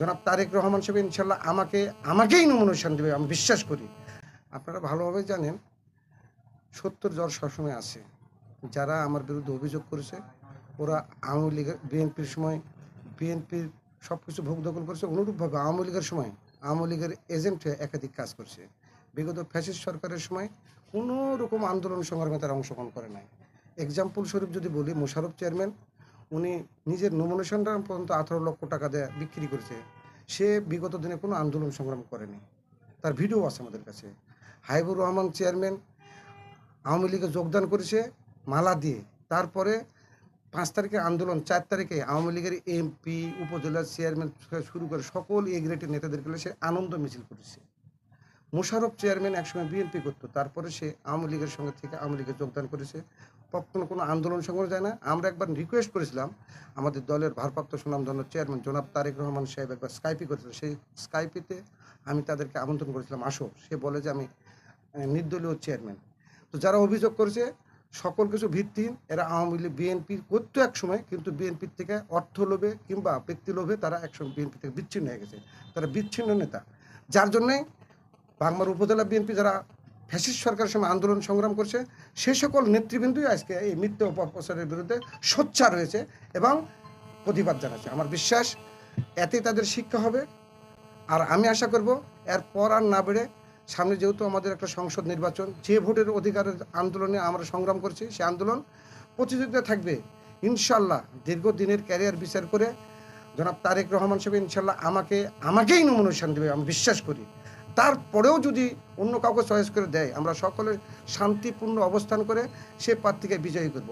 জনাব তারেক রহমান সাহেব ইনশাল্লাহ আমাকে, আমাকেই নমিনেশন দেবে, আমি বিশ্বাস করি। আপনারা ভালোভাবে জানেন, সত্তর জ্বর সবসময় আছে, যারা আমার বিরুদ্ধে অভিযোগ করেছে। ওরা আওয়ামী লীগের, বিএনপির সময়, বিএনপির সব কিছু ভোগ দখল করেছে। অনুরূপভাবে আওয়ামী লীগের সময়, আওয়ামী লীগের এজেন্ট হয়ে একাধিক কাজ করছে। বিগত ফ্যাসিস্ট সরকারের সময় কোনো রকম আন্দোলন সংগ্রামে তারা অংশগ্রহণ করে নাই। এক্সাম্পল স্বরূপ যদি বলি মোশারফ চেয়ারম্যান উনি নিজের নমিনেশনটা পর্যন্ত আঠারো লক্ষ টাকা দেয় বিক্রি করেছে। সে বিগত দিনে কোনো আন্দোলন সংগ্রাম করেনি। তার ভিডিও আছে আমাদের কাছে। হাইবুর রহমান চেয়ারম্যান আওয়ামী লীগে যোগদান করেছে মালা দিয়ে। তারপরে পাঁচ তারিখে আন্দোলন, চার তারিখে আওয়ামী লীগের এমপি উপজেলার চেয়ারম্যান শুরু করে সকল এ গ্রেডের নেতাদেরকে নিয়ে সে আনন্দ মিছিল করেছে। মোশারফ চেয়ারম্যান একসময় বিএনপি করতো। তারপরে সে আওয়ামী লীগের সঙ্গে থেকে আওয়ামী লীগে যোগদান করেছে। কখনো কোনো আন্দোলন সংগ্রাম যায় না। আমরা একবার রিকোয়েস্ট করেছিলাম, আমাদের দলের ভারপ্রাপ্ত সুনামধন্য চেয়ারম্যান জনাব তারেক রহমান সাহেব একবার স্কাইপি করেছিল। সেই স্কাইপিতে আমি তাদেরকে আমন্ত্রণ করেছিলাম, আসো। সে বলে যে, আমি নির্দলীয় চেয়ারম্যান তো যারা অভিযোগ করেছে, সকল কিছু ভিত্তিহীন। এরা আওয়ামী লীগ বিএনপি করতো এক সময়, কিন্তু বিএনপির থেকে অর্থ লোভে কিংবা ব্যক্তি লোভে তারা একসময় বিএনপি থেকে বিচ্ছিন্ন হয়ে গেছে। তারা বিচ্ছিন্ন নেতা। যার জন্যে বাংলার উপজেলা বিএনপি যারা ফ্যাসিস্ট সরকারের সময় আন্দোলন সংগ্রাম করছে। সে সকল নেতৃবৃন্দই আজকে এই মিথ্যে অপপ্রচারের বিরুদ্ধে সোচ্চার হয়েছে এবং প্রতিবাদ জানাচ্ছে। আমার বিশ্বাস এতে তাদের শিক্ষা হবে। আর আমি আশা করব, এরপর আর না বেড়ে সামনে যেহেতু আমাদের একটা সংসদ নির্বাচন, যে ভোটের অধিকারের আন্দোলনে আমরা সংগ্রাম করছি, সে আন্দোলন প্রতিযোগিতা থাকবে। ইনশাল্লাহ দীর্ঘদিনের ক্যারিয়ার বিচার করে জনাব তারেক রহমান সাহেব ইনশাল্লাহ আমাকে, আমাকেই নমিনেশন দেবে, আমি বিশ্বাস করি। তারপরেও যদি অন্য কাউকে চয়েস করে দেয়, আমরা সকলে শান্তিপূর্ণ অবস্থান করে সে প্রার্থীকে বিজয়ী করব।